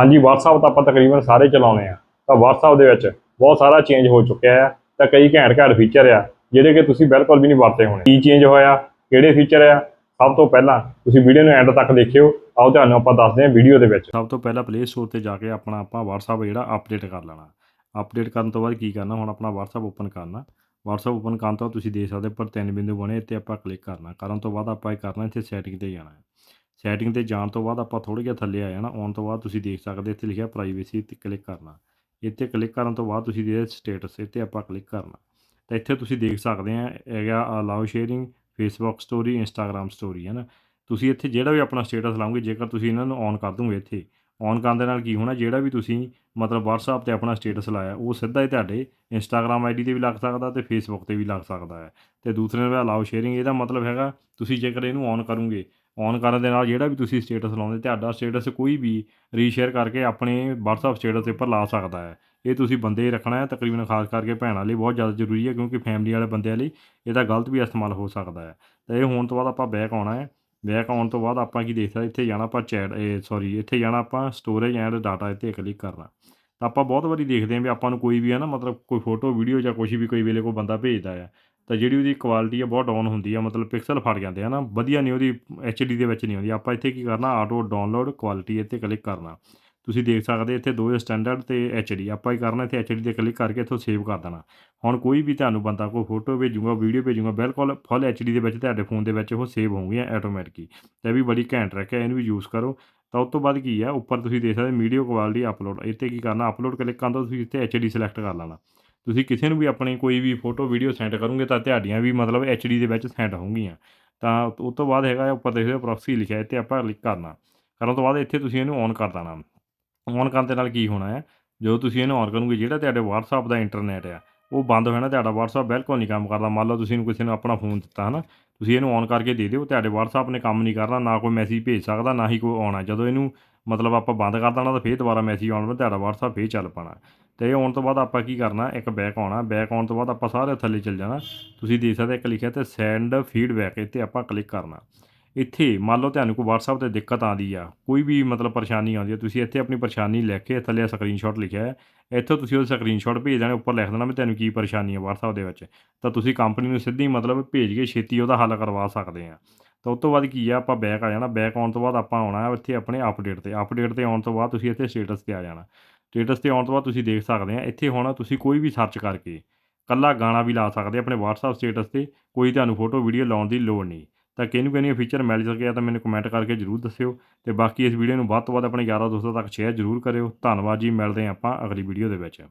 ਹਾਂਜੀ, WhatsApp ਤਾਂ ਆਪਾਂ ਤਕਰੀਬਨ ਸਾਰੇ ਚਲਾਉਂਦੇ ਆ। ਤਾਂ WhatsApp ਦੇ ਵਿੱਚ ਬਹੁਤ ਸਾਰਾ ਚੇਂਜ ਹੋ ਚੁੱਕਿਆ ਹੈ ਤਾਂ ਕਈ ਘੈਂਟ ਘੈਂਟ ਫੀਚਰ ਆ, ਜਿਹੜੇ ਕਿ ਤੁਸੀਂ ਬਿਲਕੁਲ ਵੀ ਨਹੀਂ ਵਰਤੇ ਹੋਣੇ। ਕੀ ਚੇਂਜ ਹੋਇਆ, ਕਿਹੜੇ ਫੀਚਰ ਆ? ਸਭ ਤੋਂ ਪਹਿਲਾਂ ਤੁਸੀਂ ਵੀਡੀਓ ਨੂੰ ਐਂਡ ਤੱਕ ਦੇਖਿਓ। ਆਓ, ਤੁਹਾਨੂੰ ਆਪਾਂ ਦੱਸਦੇ ਹਾਂ ਵੀਡੀਓ ਦੇ ਵਿੱਚ। ਸਭ ਤੋਂ ਪਹਿਲਾਂ ਪਲੇ ਸਟੋਰ ਤੇ ਜਾ ਕੇ ਆਪਣਾ ਆਪਾਂ WhatsApp ਜਿਹੜਾ ਅਪਡੇਟ ਕਰ ਲੈਣਾ। ਅਪਡੇਟ ਕਰਨ ਤੋਂ ਬਾਅਦ ਕੀ ਕਰਨਾ, ਹੁਣ ਆਪਣਾ WhatsApp ਓਪਨ ਕਰਨਾ। WhatsApp ਓਪਨ ਕਰਨ ਤੋਂ ਤੁਸੀਂ ਦੇਖ ਸਕਦੇ ਪਰ ਤਿੰਨ ਬਿੰਦੂ ਬਣੇ, ਇੱਥੇ ਆਪਾਂ ਕਲਿੱਕ ਕਰਨਾ। ਕਰਨ ਤੋਂ ਬਾਅਦ ਆਪਾਂ ਇਹ ਕਰਨਾ, ਇੱਥੇ ਸੈਟਿੰਗ ਤੇ ਜਾਣਾ ਹੈ। ਸੈਟਿੰਗ ਤੇ ਜਾਣ ਤੋਂ ਬਾਅਦ ਆਪਾਂ ਥੋੜ੍ਹਾ ਜਿਹਾ ਥੱਲੇ ਆ ਜਾਣਾ, ਆਉਣ ਤੋਂ ਬਾਅਦ ਤੁਸੀਂ ਦੇਖ ਸਕਦੇ ਇੱਥੇ ਲਿਖਿਆ ਪ੍ਰਾਈਵੇਸੀ ਤੇ ਕਲਿੱਕ ਕਰਨਾ। ਇੱਥੇ ਕਲਿੱਕ ਕਰਨ ਤੋਂ ਬਾਅਦ ਤੁਸੀਂ ਦੇ ਸਟੇਟਸ ਇੱਥੇ ਆਪਾਂ ਕਲਿੱਕ ਕਰਨਾ। ਤਾਂ ਇੱਥੇ ਤੁਸੀਂ ਦੇਖ ਸਕਦੇ ਆ, ਹੈਗਾ allow sharing Facebook story Instagram story ਹੈ ਨਾ ਤੁਸੀਂ ਇੱਥੇ ਜਿਹੜਾ ਵੀ ਆਪਣਾ ਸਟੇਟਸ ਲਾਉਂਗੇ ਜੇਕਰ ਤੁਸੀਂ ਇਹਨਾਂ ਨੂੰ ਔਨ ਕਰ ਦੋਗੇ ਇੱਥੇ ਔਨ ਕਰਨ ਦੇ ਨਾਲ ਕੀ ਹੋਣਾ, ਜਿਹੜਾ ਵੀ ਤੁਸੀਂ ਮਤਲਬ WhatsApp ਤੇ ਆਪਣਾ ਸਟੇਟਸ ਲਾਇਆ, ਉਹ ਸਿੱਧਾ ਹੀ ਤੁਹਾਡੇ ਇੰਸਟਾਗ੍ਰam ਆਈਡੀ ਤੇ ਵੀ ਲੱਗ ਸਕਦਾ ਤੇ ਫੇਸਬੁੱਕ ਤੇ ਵੀ ਲੱਗ ਸਕਦਾ ਹੈ। ਤੇ ਦੂਸਰੇ ਨੰਬਰ ਅਲਾਉ ਸ਼ੇਅਰਿੰਗ ਇਹਦਾ ਮਤਲਬ ਹੈਗਾ, ਤੁਸੀਂ ਜੇਕਰ ਇਹਨੂੰ ਔਨ ਕਰੋਗੇ ਔਨ ਕਰਨ ਦੇ ਨਾਲ ਜਿਹੜਾ ਵੀ ਤੁਸੀਂ ਸਟੇਟਸ ਲਾਉਂਦੇ, ਤੁਹਾਡਾ ਸਟੇਟਸ ਕੋਈ ਵੀ ਰੀਸ਼ੇਅਰ ਕਰਕੇ ਆਪਣੇ WhatsApp ਸਟੇਟਸ ਦੇ ਉੱਪਰ ਲਾ ਸਕਦਾ ਹੈ। ਇਹ ਤੁਸੀਂ ਬੰਦੇ ਰੱਖਣਾ ਹੈ, ਤਕਰੀਬਨ ਖਾਸ ਕਰਕੇ ਭੈਣਾਂ ਲਈ ਬਹੁਤ ਜ਼ਿਆਦਾ ਜ਼ਰੂਰੀ ਹੈ, ਕਿਉਂਕਿ ਫੈਮਿਲੀ ਵਾਲੇ ਬੰਦਿਆਂ ਲਈ ਇਹਦਾ ਗਲਤ ਵੀ ਇਸਤੇਮਾਲ ਹੋ ਸਕਦਾ ਹੈ। ਤਾਂ ਇਹ ਹੋਣ ਤੋਂ ਬਾਅਦ ਆਪਾਂ ਬੈਕ ਆਉਣਾ ਹੈ। ਬੈਕ ਆਉਣ ਤੋਂ ਬਾਅਦ ਆਪਾਂ ਕੀ ਦੇਖ ਇੱਥੇ ਜਾਣਾ ਆਪਾਂ ਚੈਟ ਇਹ ਸੌਰੀ ਇੱਥੇ ਜਾਣਾ ਆਪਾਂ ਸਟੋਰੇਜ ਐਂਡ ਡਾਟਾ ਇੱਥੇ ਕਲਿੱਕ ਕਰਨਾ। ਤਾਂ ਆਪਾਂ ਬਹੁਤ ਵਾਰੀ ਦੇਖਦੇ ਹਾਂ ਵੀ ਆਪਾਂ ਨੂੰ ਕੋਈ ਵੀ ਹੈ ਨਾ, ਮਤਲਬ ਕੋਈ ਫੋਟੋ ਵੀਡੀਓ ਜਾਂ ਕੁਝ ਵੀ ਕੋਈ ਵੇਲੇ ਕੋਈ ਬੰਦਾ ਭੇਜਦਾ ਆ, ਤਾਂ ਜਿਹੜੀ ਉਹਦੀ ਕੁਆਲਿਟੀ ਆ ਬਹੁਤ ਡਾਊਨ ਹੁੰਦੀ ਆ, ਮਤਲਬ ਪਿਕਸਲ ਫਟ ਜਾਂਦੇ ਆ ਨਾ ਵਧੀਆ ਨਹੀਂ ਉਹਦੀ ਐਚਡੀ ਦੇ ਵਿੱਚ ਨਹੀਂ ਆਉਂਦੀ। ਆਪਾਂ ਇੱਥੇ ਕੀ ਕਰਨਾ ਆਟੋ ਡਾਊਨਲੋਡ ਕੁਆਲਿਟੀ ਇੱਥੇ ਕਲਿੱਕ ਕਰਨਾ। ਤੁਸੀਂ ਦੇਖ ਸਕਦੇ ਇੱਥੇ ਦੋ ਸਟੈਂਡਰਡ ਤੇ ਐਚਡੀ ਆਪਾਂ ਹੀ ਕਰਨਾ ਇੱਥੇ ਐਚਡੀ ਤੇ ਕਲਿੱਕ ਕਰਕੇ ਇੱਥੋਂ ਸੇਵ ਕਰ ਦੇਣਾ। ਹੁਣ ਕੋਈ ਵੀ ਤੁਹਾਨੂੰ ਬੰਦਾ ਕੋਈ ਫੋਟੋ ਭੇਜੂਗਾ ਵੀਡੀਓ ਭੇਜੂਗਾ, ਬਿਲਕੁਲ ਫੁੱਲ ਐਚਡੀ ਦੇ ਵਿੱਚ ਤੁਹਾਡੇ ਫੋਨ ਦੇ ਵਿੱਚ ਉਹ ਸੇਵ ਹੋਣਗੀਆਂ ਆਟੋਮੈਟਿਕਲੀ ਤੇ ਇਹ ਵੀ ਬੜੀ ਘੈਂਟ ਰੱਖਿਆ ਇਹਨੂੰ ਵੀ ਯੂਜ਼ ਕਰੋ। ਤਾਂ ਉਸ ਤੋਂ ਬਾਅਦ ਕੀ ਹੈ ਉੱਪਰ ਤੁਸੀਂ ਦੇਖ ਸਕਦੇ ਵੀਡੀਓ ਕੁਆਲਿਟੀ ਅਪਲੋਡ ਇੱਥੇ ਕੀ ਕਰਨਾ ਅਪਲੋਡ ਕਲਿੱਕ ਕਰਨ ਤੋਂ ਤੁਸੀਂ ਇੱਥੇ ਐਚਡੀ ਸਿਲੈਕਟ ਕਰ ਲੈਣਾ। ਤੁਸੀਂ ਕਿਸੇ ਨੂੰ ਵੀ ਆਪਣੀ ਕੋਈ ਵੀ ਫੋਟੋ ਵੀਡੀਓ ਸੈਂਡ ਕਰੋਗੇ ਤਾਂ ਤੁਹਾਡੀਆਂ ਵੀ ਮਤਲਬ ਐਚਡੀ ਦੇ ਵਿੱਚ ਸੈਂਡ ਹੋਣਗੀਆਂ। ਤਾਂ ਉਸ ਤੋਂ ਬਾਅਦ ਹੈਗਾ, ਉੱਪਰ ਦੇਖਦੇ ਪ੍ਰੋਕਸੀ ਲਿਖਿਆ, ਇੱਥੇ ਆਪਾਂ ਕਲਿੱਕ ਕਰਨਾ। ਕਰਨ ਤੋਂ ਬਾਅਦ ਇੱਥੇ ਤੁਸੀਂ ਇਹਨੂੰ ਔਨ ਕਰ ਦੇਣਾ। ਔਨ ਕਰਨ ਦੇ ਨਾਲ ਕੀ ਹੋਣਾ ਹੈ? ਜਦੋਂ ਤੁਸੀਂ ਇਹਨੂੰ ਔਨ ਕਰੋਗੇ, ਜਿਹੜਾ ਤੁਹਾਡੇ WhatsApp ਦਾ ਇੰਟਰਨੈਟ ਆ, ਉਹ ਬੰਦ ਹੋ ਜਾਣਾ, ਤੁਹਾਡਾ WhatsApp ਬਿਲਕੁਲ ਨਹੀਂ ਕੰਮ ਕਰਦਾ। ਮੰਨ ਲਓ ਤੁਸੀਂ ਨੂੰ ਕਿਸੇ ਨੂੰ ਆਪਣਾ ਫੋਨ ਦਿੱਤਾ ਹੈ ਨਾ ਤੁਸੀਂ ਇਹਨੂੰ ਔਨ ਕਰਕੇ ਦੇ ਦਿਓ, ਤੁਹਾਡੇ WhatsApp ਨੇ ਕੰਮ ਨਹੀਂ ਕਰਨਾ, ਨਾ ਕੋਈ ਮੈਸੇਜ ਭੇਜ ਸਕਦਾ, ਨਾ ਹੀ ਕੋਈ ਆਉਣਾ ਜਦੋਂ ਇਹਨੂੰ ਮਤਲਬ ਆਪਾਂ ਬੰਦ ਕਰ ਦੇਣਾ, ਤਾਂ ਫੇਰ ਦੁਬਾਰਾ ਮੈਸੇਜ ਆਉਣ ਤੁਹਾਡਾ WhatsApp ਫੇਰ ਚੱਲ ਪੈਣਾ। ਤੇ ਇਹ ਆਉਣ ਤੋਂ ਬਾਅਦ ਆਪਾਂ ਕੀ ਕਰਨਾ, ਇੱਕ ਬੈਕ ਆਉਣਾ ਬੈਕ ਆਉਣ ਤੋਂ ਬਾਅਦ ਆਪਾਂ ਸਾਰੇ ਥੱਲੇ ਚੱਲ ਜਾਣਾ। ਤੁਸੀਂ ਦੇਖ ਸਕਦੇ ਇੱਕ ਲਿਖਿਆ ਤੇ ਸੈਂਡ ਫੀਡਬੈਕ ਇੱਥੇ ਆਪਾਂ ਕਲਿੱਕ ਕਰਨਾ। ਇੱਥੇ ਮੰਨ ਲਓ ਤੁਹਾਨੂੰ ਕੋਈ WhatsApp ਤੇ ਦਿੱਕਤ ਆਉਂਦੀ ਆ, ਕੋਈ ਵੀ ਮਤਲਬ ਪਰੇਸ਼ਾਨੀ ਆਉਂਦੀ ਆ, ਤੁਸੀਂ ਇੱਥੇ ਆਪਣੀ ਪਰੇਸ਼ਾਨੀ ਲਿਖ ਕੇ ਥੱਲੇ ਸਕਰੀਨਸ਼ਾਟ ਲਿਖਿਆ ਹੈ, ਇੱਥੋਂ ਤੁਸੀਂ ਉਹ ਸਕਰੀਨਸ਼ਾਟ ਭੇਜ ਦੇਣਾ, ਉੱਪਰ ਲਿਖ ਦੇਣਾ ਵੀ ਤੁਹਾਨੂੰ ਕੀ ਪਰੇਸ਼ਾਨੀ ਆ WhatsApp ਦੇ ਵਿੱਚ, ਤਾਂ ਤੁਸੀਂ ਕੰਪਨੀ ਨੂੰ ਸਿੱਧੀ ਮਤਲਬ ਭੇਜ ਕੇ ਛੇਤੀ ਉਹਦਾ ਹੱਲ ਕਰਵਾ ਸਕਦੇ ਆ। ਤਾਂ ਉਸ ਤੋਂ ਬਾਅਦ ਕੀ ਆ, ਆਪਾਂ ਬੈਕ ਆ ਜਾਣਾ ਬੈਕ ਆਉਣ ਤੋਂ ਬਾਅਦ ਆਪਾਂ ਆਉਣਾ ਇੱਥੇ ਆਪਣੇ ਅਪਡੇਟ ਤੇ ਅਪਡੇਟ ਤੇ ਆਉਣ ਤੋਂ ਬਾਅਦ ਤੁਸੀਂ ਇੱਥੇ ਸਟੇਟਸ ਤੇ ਆ ਜਾਣਾ। ਸਟੇਟਸ ਤੇ ਆਉਣ ਤੋਂ ਬਾਅਦ ਤੁਸੀਂ ਦੇਖ ਸਕਦੇ ਆ, ਇੱਥੇ ਹੁਣ ਤੁਸੀਂ ਕੋਈ ਵੀ ਸਰਚ ਕਰਕੇ ਕੱਲਾ ਗਾਣਾ ਵੀ ਲਾ ਸਕਦੇ ਆਪਣੇ WhatsApp ਸਟੇਟਸ ਤੇ ਕੋਈ ਤੁਹਾਨੂੰ ਫੋਟੋ ਵੀਡੀਓ ਲਾਉਣ ਦੀ ਲੋੜ ਨਹੀਂ। ਤਾਂ ਕਿਹਨੂੰ ਕਿਹਨੂੰ ਫੀਚਰ ਮਿਲ ਸਕਿਆ ਤਾਂ ਮੈਨੂੰ ਕਮੈਂਟ ਕਰਕੇ ਜਰੂਰ ਦੱਸਿਓ। ਤੇ ਬਾਕੀ ਇਸ ਵੀਡੀਓ ਨੂੰ ਵੱਧ ਤੋਂ ਵੱਧ ਆਪਣੇ ਯਾਰਾਂ ਦੋਸਤਾਂ ਤੱਕ ਸ਼ੇਅਰ ਜਰੂਰ ਕਰਿਓ। ਧੰਨਵਾਦ ਜੀ, ਮਿਲਦੇ ਹਾਂ ਆਪਾਂ ਅਗਲੀ ਵੀਡੀਓ ਦੇ ਵਿੱਚ।